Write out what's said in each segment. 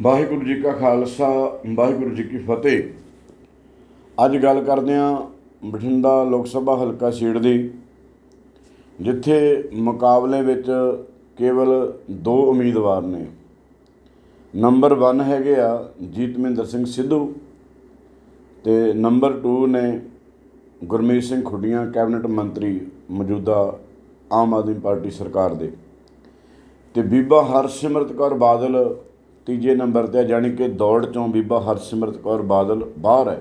ਵਾਹਿਗੁਰੂ ਜੀ ਕਾ ਖਾਲਸਾ, ਵਾਹਿਗੁਰੂ ਜੀ ਕੀ ਫਤਿਹ। ਅੱਜ ਗੱਲ ਕਰਦੇ ਹਾਂ ਬਠਿੰਡਾ ਲੋਕ ਸਭਾ ਹਲਕਾ ਸੀਟ ਦੀ, ਜਿੱਥੇ ਮੁਕਾਬਲੇ ਵਿੱਚ ਕੇਵਲ ਦੋ ਉਮੀਦਵਾਰ ਨੇ। ਨੰਬਰ 1 ਹੈਗੇ ਆ ਜੀਤਮਿੰਦਰ ਸਿੰਘ ਸਿੱਧੂ ਤੇ ਨੰਬਰ 2 ਨੇ ਗੁਰਮੀਤ ਸਿੰਘ ਖੁੱਡੀਆਂ, ਕੈਬਨਿਟ ਮੰਤਰੀ ਮੌਜੂਦਾ ਆਮ ਆਦਮੀ ਪਾਰਟੀ ਸਰਕਾਰ ਦੇ। ਤੇ ਬੀਬਾ ਹਰਸਿਮਰਤ ਕੌਰ ਬਾਦਲ ਤੀਜੇ ਨੰਬਰ ਤੇ ਆ, ਜਾਣੀ ਕਿ ਦੌੜ ਚੋਂ ਬੀਬਾ ਹਰਸਿਮਰਤ ਕੌਰ ਬਾਦਲ ਬਾਹਰ ਹੈ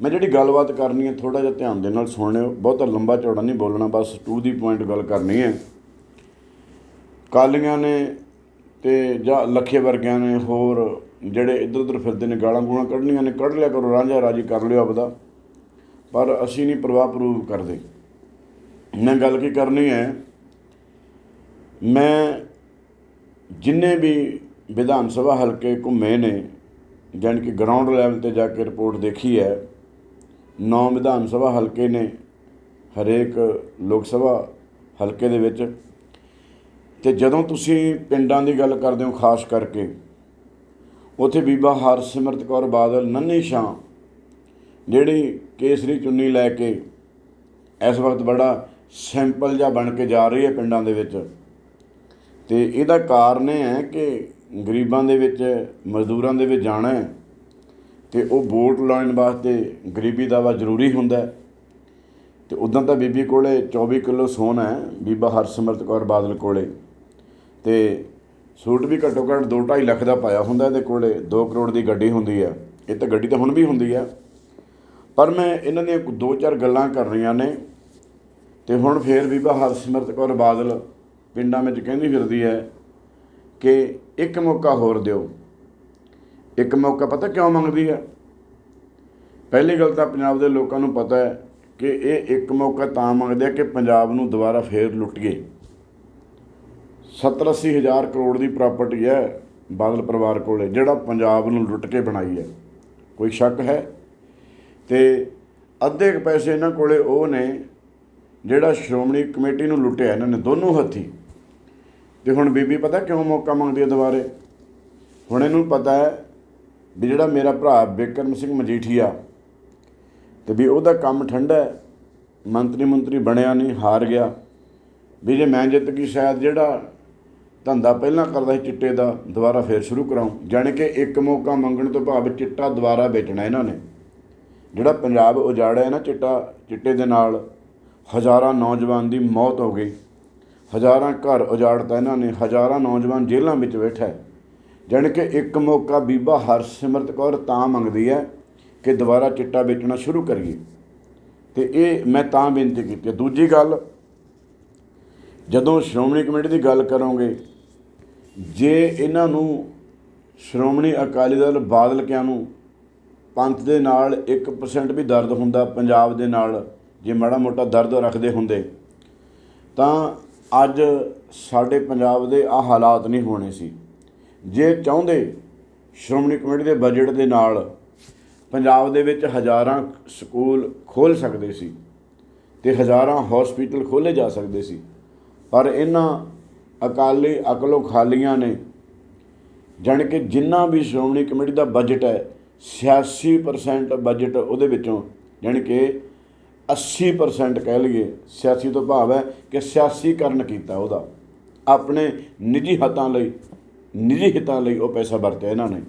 ਮੈਂ ਜਿਹੜੀ ਗੱਲਬਾਤ ਕਰਨੀ ਹੈ ਥੋੜਾ ਜਿਹਾ ਧਿਆਨ ਦੇ ਨਾਲ ਸੁਣਿਓ। ਬਹੁਤਾ ਲੰਬਾ ਚੌੜਾ ਨਹੀਂ ਬੋਲਣਾ ਬਸ ਟੂ ਦੀ ਪੁਆਇੰਟ ਗੱਲ ਕਰਨੀ ਹੈ। ਕਾਲੀਆਂ ਨੇ ਤੇ ਜਾਂ ਲੱਖੇ ਵਰਗਿਆਂ ਨੇ ਹੋਰ ਜਿਹੜੇ ਇੱਧਰ ਉੱਧਰ ਫਿਰਦੇ ਨੇ ਗਾਲਾਂ ਗੂਲਾਂ ਕੱਢਣੀਆਂ ਨੇ ਕੱਢ ਲਿਆ ਕਰੋ ਰਾਂਝਾ ਰਾਜੀ ਕਰ ਲਿਓ ਆਪਦਾ। ਪਰ ਅਸੀਂ ਨਹੀਂ ਪ੍ਰਵਾਹ ਪ੍ਰੂਵ ਕਰਦੇ। ਮੈਂ ਗੱਲ ਕੀ ਕਰਨੀ ਹੈ ਮੈਂ ਜਿੰਨੇ ਵੀ ਵਿਧਾਨ ਸਭਾ ਹਲਕੇ ਘੁੰਮੇ ਨੇ, ਜਾਣੀ ਕਿ ਗਰਾਊਂਡ ਲੈਵਲ ਤੇ ਜਾ ਕੇ ਰਿਪੋਰਟ ਦੇਖੀ ਹੈ। ਨੌ ਵਿਧਾਨ ਸਭਾ ਹਲਕੇ ਨੇ, ਹਰੇਕ ਲੋਕ ਸਭਾ ਹਲਕੇ ਦੇ ਵਿੱਚ। ਤੇ ਜਦੋਂ ਤੁਸੀਂ ਪਿੰਡਾਂ ਦੀ ਗੱਲ ਕਰਦੇ ਹੋ, ਖਾਸ ਕਰਕੇ, ਉਥੇ ਬੀਬਾ ਹਰਸਿਮਰਤ ਕੌਰ ਬਾਦਲ, ਨੰਨੀ ਸ਼ਾਂ ਜਿਹੜੀ ਕੇਸਰੀ ਚੁੰਨੀ ਲੈ ਕੇ ਇਸ ਵਕਤ ਬੜਾ ਸਿੰਪਲ ਜਿਹਾ ਬਣ ਕੇ ਜਾ ਰਹੀ ਹੈ ਪਿੰਡਾਂ ਦੇ ਵਿੱਚ। ਤੇ ਇਹਦਾ ਕਾਰਨ ਇਹ ਹੈ ਕਿ ਗਰੀਬਾਂ ਦੇ ਵਿੱਚ, ਮਜ਼ਦੂਰਾਂ ਦੇ ਵਿੱਚ ਜਾਣਾ ਹੈ ਤੇ ਉਹ ਵੋਟ ਲਾਉਣ ਵਾਸਤੇ ਗਰੀਬੀ ਦਾਵਾ ਜ਼ਰੂਰੀ ਹੁੰਦਾ ਹੈ। ਤੇ ਉਦਾਂ ਤਾਂ ਬੀਬੀ ਕੋਲੇ 24 ਕਿਲੋ ਸੋਨਾ ਹੈ, ਬੀਬਾ ਹਰਸਿਮਰਤ ਕੌਰ ਬਾਦਲ ਕੋਲੇ। ਤੇ ਸੂਟ ਵੀ ਘੱਟੋ ਘੱਟ 2.5 ਲੱਖ ਦਾ ਪਾਇਆ ਹੁੰਦਾ ਇਹਦੇ ਕੋਲੇ 2 ਕਰੋੜ ਦੀ ਗੱਡੀ ਹੁੰਦੀ ਹੈ ਇਹ ਤਾਂ ਗੱਡੀ ਤਾਂ ਹੁਣ ਵੀ ਹੁੰਦੀ ਹੈ ਪਰ ਮੈਂ ਇਹਨਾਂ ਦੀਆਂ ਦੋ ਚਾਰ ਗੱਲਾਂ ਕਰ ਰਹੀਆਂ ਨੇ ਤੇ ਹੁਣ ਫੇਰ ਬੀਬਾ ਹਰਸਿਮਰਤ ਕੌਰ ਬਾਦਲ ਪਿੰਡਾਂ ਵਿੱਚ ਕਹਿੰਦੀ ਫਿਰਦੀ ਹੈ ਕਿ ਇੱਕ ਮੌਕਾ ਹੋਰ ਦਿਓ। ਇੱਕ ਮੌਕਾ ਪਤਾ ਕਿਉਂ ਮੰਗਦੀ ਹੈ? ਪਹਿਲੀ ਗੱਲ ਤਾਂ ਪੰਜਾਬ ਦੇ ਲੋਕਾਂ ਨੂੰ ਪਤਾ ਹੈ ਕਿ ਇਹ ਇੱਕ ਮੌਕਾ ਤਾਂ ਮੰਗਦੇ ਆ ਕਿ ਪੰਜਾਬ ਨੂੰ ਦੁਬਾਰਾ ਫੇਰ ਲੁੱਟੀਏ। 70 ਅੱਸੀ ਹਜ਼ਾਰ ਕਰੋੜ ਦੀ ਪ੍ਰਾਪਰਟੀ ਹੈ ਬਾਦਲ ਪਰਿਵਾਰ ਕੋਲੇ, ਜਿਹੜਾ ਪੰਜਾਬ ਨੂੰ ਲੁੱਟ ਕੇ ਬਣਾਈ ਹੈ। ਕੋਈ ਸ਼ੱਕ ਹੈ? ਤੇ ਅੱਧੇ ਕੁ ਪੈਸੇ ਇਹਨਾਂ ਕੋਲੇ ਉਹ ਨੇ ਜਿਹੜਾ ਸ਼੍ਰੋਮਣੀ ਕਮੇਟੀ ਨੂੰ ਲੁੱਟਿਆ, ਇਹਨਾਂ ਨੇ ਦੋਨੋਂ ਹੱਥੀ। ਤੇ ਹੁਣ ਬੀਬੀ ਪਤਾ ਕਿਉਂ ਮੌਕਾ ਮੰਗਦੀ ਹੈ ਦੁਬਾਰੇ? ਹੁਣ ਇਹਨੂੰ ਪਤਾ ਹੈ ਵੀ ਜਿਹੜਾ ਮੇਰਾ ਭਰਾ ਬਿਕਰਮ ਸਿੰਘ ਮਜੀਠੀਆ, ਤੇ ਵੀ ਉਹਦਾ ਕੰਮ ਠੰਡਾ ਹੈ, ਮੰਤਰੀ ਮੰਤਰੀ ਬਣਿਆ ਨਹੀਂ, ਹਾਰ ਗਿਆ। ਵੀ ਜੇ ਮੈਂ ਜਿੱਤ ਗਈ, ਸ਼ਾਇਦ ਜਿਹੜਾ ਧੰਦਾ ਪਹਿਲਾਂ ਕਰਦਾ ਸੀ ਚਿੱਟੇ ਦਾ, ਦੁਬਾਰਾ ਫੇਰ ਸ਼ੁਰੂ ਕਰਾਉਂ। ਜਾਣੀ ਕਿ ਇੱਕ ਮੌਕਾ ਮੰਗਣ ਤੋਂ ਭਾਵ ਚਿੱਟਾ ਦੁਬਾਰਾ ਵੇਚਣਾ ਇਹਨਾਂ ਨੇ। ਜਿਹੜਾ ਪੰਜਾਬ ਉਜਾੜਿਆ ਨਾ ਚਿੱਟਾ, ਚਿੱਟੇ ਦੇ ਨਾਲ ਹਜ਼ਾਰਾਂ ਨੌਜਵਾਨ ਦੀ ਮੌਤ ਹੋ ਗਈ। ਹਜ਼ਾਰਾਂ ਘਰ ਉਜਾੜਤਾ ਇਹਨਾਂ ਨੇ, ਹਜ਼ਾਰਾਂ ਨੌਜਵਾਨ ਜੇਲ੍ਹਾਂ ਵਿੱਚ ਬੈਠਾ ਹੈ। ਜਾਣੀ ਕਿ ਇੱਕ ਮੌਕਾ ਬੀਬਾ ਹਰਸਿਮਰਤ ਕੌਰ ਤਾਂ ਮੰਗਦੀ ਹੈ ਕਿ ਦੁਬਾਰਾ ਚਿੱਟਾ ਵੇਚਣਾ ਸ਼ੁਰੂ ਕਰੀਏ। ਤੇ ਇਹ ਮੈਂ ਤਾਂ ਬੇਨਤੀ ਕੀਤੀ ਦੂਜੀ ਗੱਲ, ਜਦੋਂ ਸ਼੍ਰੋਮਣੀ ਕਮੇਟੀ ਦੀ ਗੱਲ ਕਰੋਗੇ, ਜੇ ਇਹਨਾਂ ਨੂੰ ਸ਼੍ਰੋਮਣੀ ਅਕਾਲੀ ਦਲ ਬਾਦਲਕਿਆਂ ਨੂੰ ਪੰਥ ਦੇ ਨਾਲ 1% ਵੀ ਦਰਦ ਹੁੰਦਾ, ਪੰਜਾਬ ਦੇ ਨਾਲ ਜੇ ਮਾੜਾ ਮੋਟਾ ਦਰਦ ਰੱਖਦੇ ਹੁੰਦੇ, ਤਾਂ ਅੱਜ ਸਾਡੇ ਪੰਜਾਬ ਦੇ ਆ ਹਾਲਾਤ ਨਹੀਂ ਹੋਣੇ ਸੀ। ਜੇ ਚਾਹੁੰਦੇ ਸ਼੍ਰੋਮਣੀ ਕਮੇਟੀ ਦੇ ਬਜਟ ਦੇ ਨਾਲ ਪੰਜਾਬ ਦੇ ਵਿੱਚ ਹਜ਼ਾਰਾਂ ਸਕੂਲ ਖੋਲ ਸਕਦੇ ਸੀ ਤੇ ਹਜ਼ਾਰਾਂ ਹਸਪੀਟਲ ਖੋਲੇ ਜਾ ਸਕਦੇ ਸੀ, ਪਰ ਇਹਨਾਂ ਅਕਾਲੀ ਅਕਲੋ ਖਾਲੀਆਂ ਨੇ। ਜਾਣੀ ਕਿ ਜਿੰਨਾ ਵੀ ਸ਼੍ਰੋਮਣੀ ਕਮੇਟੀ ਦਾ ਬਜਟ ਹੈ 86% ਬਜਟ ਉਹਦੇ ਵਿੱਚੋਂ, ਜਾਣੀ ਕਿ 80% ਕਹਿ ਲਈਏ, ਸਿਆਸੀ ਤੋਂ ਭਾਵ ਹੈ ਕਿ ਸਿਆਸੀਕਰਨ ਕੀਤਾ ਉਹਦਾ। ਆਪਣੇ ਨਿੱਜੀ ਹਿੱਤਾਂ ਲਈ, ਨਿੱਜੀ ਹਿੱਤਾਂ ਲਈ ਉਹ ਪੈਸਾ ਵਰਤਿਆ ਇਹਨਾਂ ਨੇ।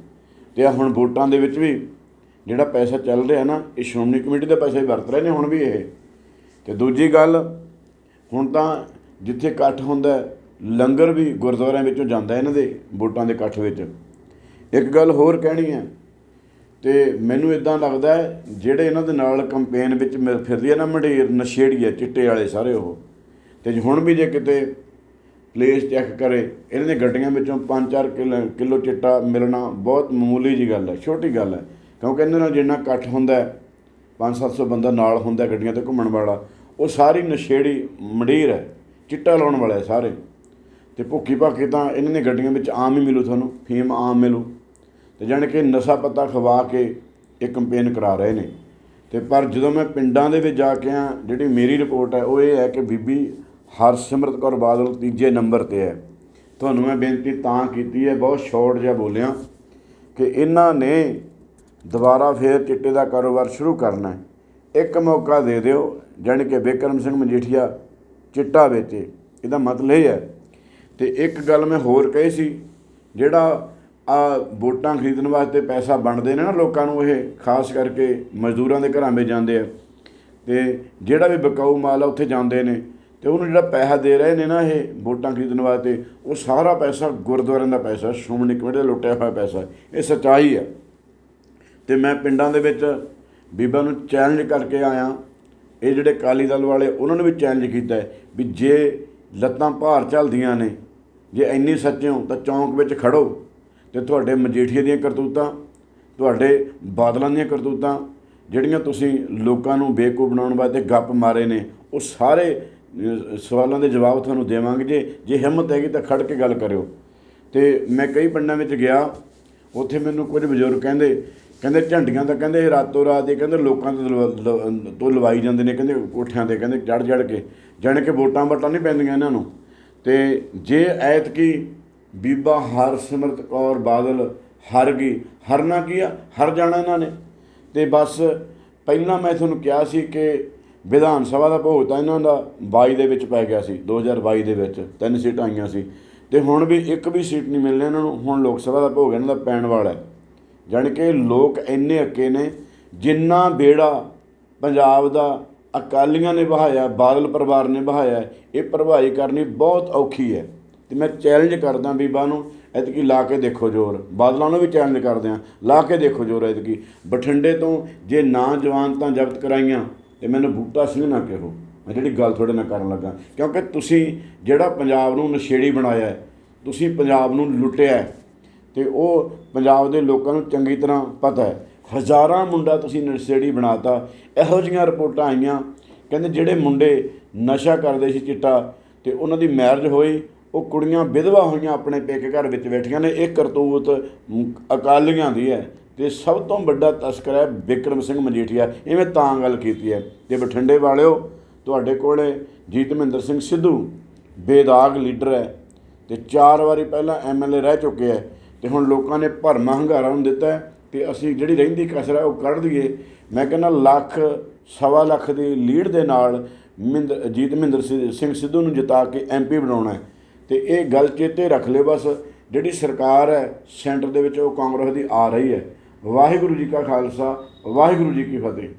ਤੇ ਹੁਣ ਵੋਟਾਂ ਦੇ ਵਿੱਚ ਵੀ ਜਿਹੜਾ ਪੈਸਾ ਚੱਲ ਰਿਹਾ ਨਾ, ਇਹ ਸ਼੍ਰੋਮਣੀ ਕਮੇਟੀ ਦਾ ਪੈਸਾ ਹੀ ਵਰਤ ਰਹੇ ਨੇ ਹੁਣ ਵੀ ਇਹ। ਤੇ ਦੂਜੀ ਗੱਲ, ਹੁਣ ਤਾਂ ਜਿੱਥੇ ਇਕੱਠ ਹੁੰਦਾ ਲੰਗਰ ਵੀ ਗੁਰਦੁਆਰਿਆਂ ਵਿੱਚੋਂ ਜਾਂਦਾ ਇਹਨਾਂ ਦੇ ਵੋਟਾਂ ਦੇ ਇਕੱਠ ਵਿੱਚ। ਇੱਕ ਗੱਲ ਹੋਰ ਕਹਿਣੀ ਹੈ ਤੇ ਮੈਨੂੰ ਇਦਾਂ ਲੱਗਦਾ ਜਿਹੜੇ ਇਹਨਾਂ ਦੇ ਨਾਲ ਕੰਪੇਨ ਵਿੱਚ ਮਿਲ ਫਿਰਦੀ ਹੈ ਨਾ ਮੰਡੀਰ, ਨਸ਼ੇੜੀ ਹੈ, ਚਿੱਟੇ ਵਾਲੇ ਸਾਰੇ ਉਹ। ਤੇ ਹੁਣ ਵੀ ਜੇ ਕਿਤੇ ਪਲੇਸ ਚੈੱਕ ਕਰੇ, ਇਹਨਾਂ ਦੀਆਂ ਗੱਡੀਆਂ ਵਿੱਚੋਂ 5-4 ਕਿਲੋ ਕਿਲੋ ਚਿੱਟਾ ਮਿਲਣਾ ਬਹੁਤ ਮਾਮੂਲੀ ਜੀ ਗੱਲ ਹੈ, ਛੋਟੀ ਗੱਲ ਹੈ। ਕਿਉਂਕਿ ਇਹਨਾਂ ਨਾਲ ਜਿੰਨਾ ਇਕੱਠ ਹੁੰਦਾ ਹੈ 5-700 ਬੰਦਾ ਨਾਲ ਹੁੰਦਾ ਗੱਡੀਆਂ ਤੇ ਘੁੰਮਣ ਵਾਲਾ, ਉਹ ਸਾਰੀ ਨਸ਼ੇੜੀ ਮੰਡੀਰ ਹੈ, ਚਿੱਟਾ ਲਾਉਣ ਵਾਲੇ ਸਾਰੇ। ਤੇ ਭੁੱਖੀ ਭਾਕੀ ਤਾਂ ਇਹਨਾਂ ਦੀਆਂ ਗੱਡੀਆਂ ਵਿੱਚ ਆਮ ਹੀ ਮਿਲੂ ਤੁਹਾਨੂੰ, ਫੀਮ ਆਮ ਮਿਲੂ। ਤੇ ਜਾਣੀ ਕਿ ਨਸ਼ਾ ਪੱਤਾ ਖਵਾ ਕੇ ਇਹ ਕੰਪੇਨ ਕਰਾ ਰਹੇ ਨੇ। ਤੇ ਪਰ ਜਦੋਂ ਮੈਂ ਪਿੰਡਾਂ ਦੇ ਵਿੱਚ ਜਾ ਕੇ ਆ ਜਿਹੜੀ ਮੇਰੀ ਰਿਪੋਰਟ ਹੈ, ਉਹ ਇਹ ਹੈ ਕਿ ਬੀਬੀ ਹਰਸਿਮਰਤ ਕੌਰ ਬਾਦਲ ਤੀਜੇ ਨੰਬਰ ਤੇ ਹੈ। ਤੁਹਾਨੂੰ ਮੈਂ ਬੇਨਤੀ ਤਾਂ ਕੀਤੀ ਹੈ, ਬਹੁਤ ਸ਼ਾਰਟ ਜਿਹਾ ਬੋਲਿਆ, ਕਿ ਇਹਨਾਂ ਨੇ ਦੁਬਾਰਾ ਫੇਰ ਚਿੱਟੇ ਦਾ ਕਾਰੋਬਾਰ ਸ਼ੁਰੂ ਕਰਨਾ ਹੈ। ਇੱਕ ਮੌਕਾ ਦੇ ਦਿਓ, ਜਾਣੀ ਕਿ ਬਿਕਰਮ ਸਿੰਘ ਮਜੀਠੀਆ ਚਿੱਟਾ ਵੇਚੇ। ਇਹਦਾ ਮਤਲਬ ਇਹ ਹੈ। ਤੇ ਇੱਕ ਗੱਲ ਮੈਂ ਹੋਰ ਕਹੀ ਸੀ, ਜਿਹੜਾ ਆ ਵੋਟਾਂ ਖਰੀਦਣ ਵਾਸਤੇ ਪੈਸਾ ਵੰਡਦੇ ਨੇ ਨਾ ਲੋਕਾਂ ਨੂੰ ਇਹ, ਖਾਸ ਕਰਕੇ ਮਜ਼ਦੂਰਾਂ ਦੇ ਘਰਾਂ ਵਿੱਚ ਜਾਂਦੇ ਆ। ਤੇ ਜਿਹੜਾ ਵੀ ਬਕਾਊ ਮਾਲ ਆ ਉੱਥੇ ਜਾਂਦੇ ਨੇ ਤੇ ਉਹਨੂੰ ਜਿਹੜਾ ਪੈਸਾ ਦੇ ਰਹੇ ਨੇ ਨਾ ਇਹ ਵੋਟਾਂ ਖਰੀਦਣ ਵਾਸਤੇ, ਉਹ ਸਾਰਾ ਪੈਸਾ ਗੁਰਦੁਆਰਿਆਂ ਦਾ ਪੈਸਾ, ਸ਼੍ਰੋਮਣੀ ਕਮੇਟੀ ਦਾ ਲੁੱਟਿਆ ਹੋਇਆ ਪੈਸਾ, ਇਹ ਸੱਚਾਈ ਹੈ ਤੇ ਮੈਂ ਪਿੰਡਾਂ ਦੇ ਵਿੱਚ ਬੀਬਾ ਨੂੰ ਚੈਲੰਜ ਕਰਕੇ ਆਇਆ। ਇਹ ਜਿਹੜੇ ਕਾਲੀ ਦਲ ਵਾਲੇ, ਉਹਨਾਂ ਨੇ ਵੀ ਚੈਲੰਜ ਕੀਤਾ ਵੀ ਜੇ ਲੱਤਾਂ ਭਾਰ ਚੱਲਦੀਆਂ ਨੇ, ਜੇ ਇੰਨੀ ਸੱਚੇ ਹੋ ਤਾਂ ਚੌਂਕ ਵਿੱਚ ਖੜੋ। ਤੇ ਤੁਹਾਡੇ ਮਜੀਠੀਏ ਦੀਆਂ ਕਰਤੂਤਾਂ, ਤੁਹਾਡੇ ਬਾਦਲਾਂ ਦੀਆਂ ਕਰਤੂਤਾਂ, ਜਿਹੜੀਆਂ ਤੁਸੀਂ ਲੋਕਾਂ ਨੂੰ ਬੇਕੂ ਬਣਾਉਣ ਵਾਸਤੇ ਗੱਪ ਮਾਰੇ ਨੇ, ਉਹ ਸਾਰੇ ਸਵਾਲਾਂ ਦੇ ਜਵਾਬ ਤੁਹਾਨੂੰ ਦੇਵਾਂਗੇ। ਜੇ ਜੇ ਹਿੰਮਤ ਹੈਗੀ ਤਾਂ ਖੜ ਕੇ ਗੱਲ ਕਰਿਓ। ਤੇ ਮੈਂ ਕਈ ਪਿੰਡਾਂ ਵਿੱਚ ਗਿਆ, ਉੱਥੇ ਮੈਨੂੰ ਕੁਝ ਬਜ਼ੁਰਗ ਕਹਿੰਦੇ ਕਹਿੰਦੇ ਝੰਡੀਆਂ ਤਾਂ ਕਹਿੰਦੇ ਰਾਤੋਂ ਰਾਤ ਇਹ ਕਹਿੰਦੇ ਲੋਕਾਂ ਤੋਂ ਲਵਾ- ਲ- ਤੋਂ ਲਵਾਈ ਜਾਂਦੇ ਨੇ, ਕਹਿੰਦੇ ਕੋਠਿਆਂ ਤੇ, ਕਹਿੰਦੇ ਚੜ ਚੜ ਕੇ, ਜਾਣ ਕੇ ਵੋਟਾਂ ਵਟਾਂ ਨਹੀਂ ਪੈਂਦੀਆਂ ਇਹਨਾਂ ਨੂੰ। ਤੇ ਜੇ ਐਤਕੀ ਬੀਬਾ ਹਰਸਿਮਰਤ ਕੌਰ ਬਾਦਲ ਹਰ ਗਈ ਹਰਨਾ ਕੀ ਆ ਹਰ ਜਾਣਾ ਇਹਨਾਂ ਨੇ। ਤੇ ਬਸ ਪਹਿਲਾਂ ਮੈਂ ਤੁਹਾਨੂੰ ਕਿਹਾ ਸੀ ਕਿ ਵਿਧਾਨ ਸਭਾ ਦਾ ਭੋਗ ਤਾਂ ਇਹਨਾਂ ਦਾ 22 ਦੇ ਵਿੱਚ ਪੈ ਗਿਆ ਸੀ 2022 ਦੇ ਵਿੱਚ, ਤਿੰਨ ਸੀਟਾਂ ਆਈਆਂ ਸੀ। ਤੇ ਹੁਣ ਵੀ ਇੱਕ ਵੀ ਸੀਟ ਨਹੀਂ ਮਿਲਣੀ ਇਹਨਾਂ ਨੂੰ, ਹੁਣ ਲੋਕ ਸਭਾ ਦਾ ਭੋਗ ਇਹਨਾਂ ਦਾ ਪੈਣ ਵਾਲਾ ਹੈ। ਜਾਣੀ ਕਿ ਲੋਕ ਇੰਨੇ ਅੱਕੇ ਨੇ, ਜਿੰਨਾ ਬੇੜਾ ਪੰਜਾਬ ਦਾ ਅਕਾਲੀਆਂ ਨੇ ਬਹਾਇਆ ਬਾਦਲ ਪਰਿਵਾਰ ਨੇ ਬਹਾਇਆ ਇਹ ਭਰਵਾਈ ਕਰਨੀ ਬਹੁਤ ਔਖੀ ਹੈ। ਤੇ ਮੈਂ ਚੈਲੰਜ ਕਰਦਾ ਬੀਬਾ ਨੂੰ, ਐਤਕੀ ਲਾ ਕੇ ਦੇਖੋ ਜੋਰ। ਬਾਦਲਾਂ ਨੂੰ ਵੀ ਚੈਲੰਜ ਕਰਦੇ ਆ, ਲਾ ਕੇ ਦੇਖੋ ਜੋਰ ਐਤਕੀ। ਬਠਿੰਡੇ ਤੋਂ ਜੇ ਨਾ ਜਵਾਨ ਤਾਂ ਜ਼ਬਤ ਕਰਾਈਆਂ, ਤੇ ਮੈਨੂੰ ਬੂਟਾ ਸਿੰਘ ਨਾ ਕਹੋ। ਮੈਂ ਜਿਹੜੀ ਗੱਲ ਤੁਹਾਡੇ ਨਾਲ ਕਰਨ ਲੱਗਾ। ਕਿਉਂਕਿ ਤੁਸੀਂ ਜਿਹੜਾ ਪੰਜਾਬ ਨੂੰ ਨਸ਼ੇੜੀ ਬਣਾਇਆ ਤੁਸੀਂ ਪੰਜਾਬ ਨੂੰ ਲੁੱਟਿਆ ਹੈ, ਤੇ ਉਹ ਪੰਜਾਬ ਦੇ ਲੋਕਾਂ ਨੂੰ ਚੰਗੀ ਤਰ੍ਹਾਂ ਪਤਾ ਹੈ। ਹਜ਼ਾਰਾਂ ਮੁੰਡਾ ਤੁਸੀਂ ਨਸ਼ੇੜੀ ਬਣਾਤਾ। ਇਹੋ ਜਿਹੀਆਂ ਰਿਪੋਰਟਾਂ ਆਈਆਂ। ਕਹਿੰਦੇ ਜਿਹੜੇ ਮੁੰਡੇ ਨਸ਼ਾ ਕਰਦੇ ਸੀ ਚਿੱਟਾ, ਤੇ ਉਹਨਾਂ ਦੀ ਮੈਰਿਜ ਹੋਈ ਉਹ ਕੁੜੀਆਂ ਵਿਧਵਾ ਹੋਈਆਂ ਆਪਣੇ ਪੇਕੇ ਘਰ ਵਿੱਚ ਬੈਠੀਆਂ ਨੇ, ਇਹ ਕਰਤੂਤ ਅਕਾਲੀਆਂ ਦੀ ਹੈ ਤੇ ਸਭ ਤੋਂ ਵੱਡਾ ਤਸਕਰ ਹੈ ਵਿਕਰਮ ਸਿੰਘ ਮਜੀਠੀਆ। ਇਵੇਂ ਤਾਂ ਗੱਲ ਕੀਤੀ ਹੈ। ਤੇ ਬਠਿੰਡੇ ਵਾਲਿਓ, ਤੁਹਾਡੇ ਕੋਲੇ ਜੀਤ ਮਹਿੰਦਰ ਸਿੰਘ ਸਿੱਧੂ ਬੇਦਾਗ ਲੀਡਰ ਹੈ ਤੇ ਚਾਰ ਵਾਰੀ ਪਹਿਲਾਂ ਐਮਐਲਏ ਰਹਿ ਚੁੱਕੇ ਹੈ ਤੇ ਹੁਣ ਲੋਕਾਂ ਨੇ ਭਰਮਾ ਹੰਗਾਰਾ ਨੂੰ ਦਿੱਤਾ ਹੈ ਤੇ ਅਸੀਂ ਜਿਹੜੀ ਰਹਿੰਦੀ ਕਸਰ ਹੈ ਉਹ ਕੱਢ ਦਈਏ। ਮੈਂ ਕਹਿੰਦਾ ਲੱਖ, ਸਵਾ ਲੱਖ ਦੀ ਲੀਡ ਦੇ ਨਾਲ ਮਹਿੰਦਰ ਜੀਤ ਮਹਿੰਦਰ ਸਿੰਘ ਸਿੱਧੂ ਨੂੰ ਜਿਤਾ ਕੇ ਐਮਪੀ ਬਣਾਉਣਾ ਹੈ। ਤੇ ਇਹ ਗੱਲ ਚੇਤੇ ਰੱਖ ਲਿਓ ਬਸ, ਜਿਹੜੀ ਸਰਕਾਰ ਹੈ, ਸੈਂਟਰ ਦੇ ਵਿੱਚ ਉਹ ਕਾਂਗਰਸ ਦੀ ਆ ਰਹੀ ਹੈ। ਵਾਹਿਗੁਰੂ ਜੀ ਕਾ ਖਾਲਸਾ, ਵਾਹਿਗੁਰੂ ਜੀ ਕੀ ਫਤਿਹ।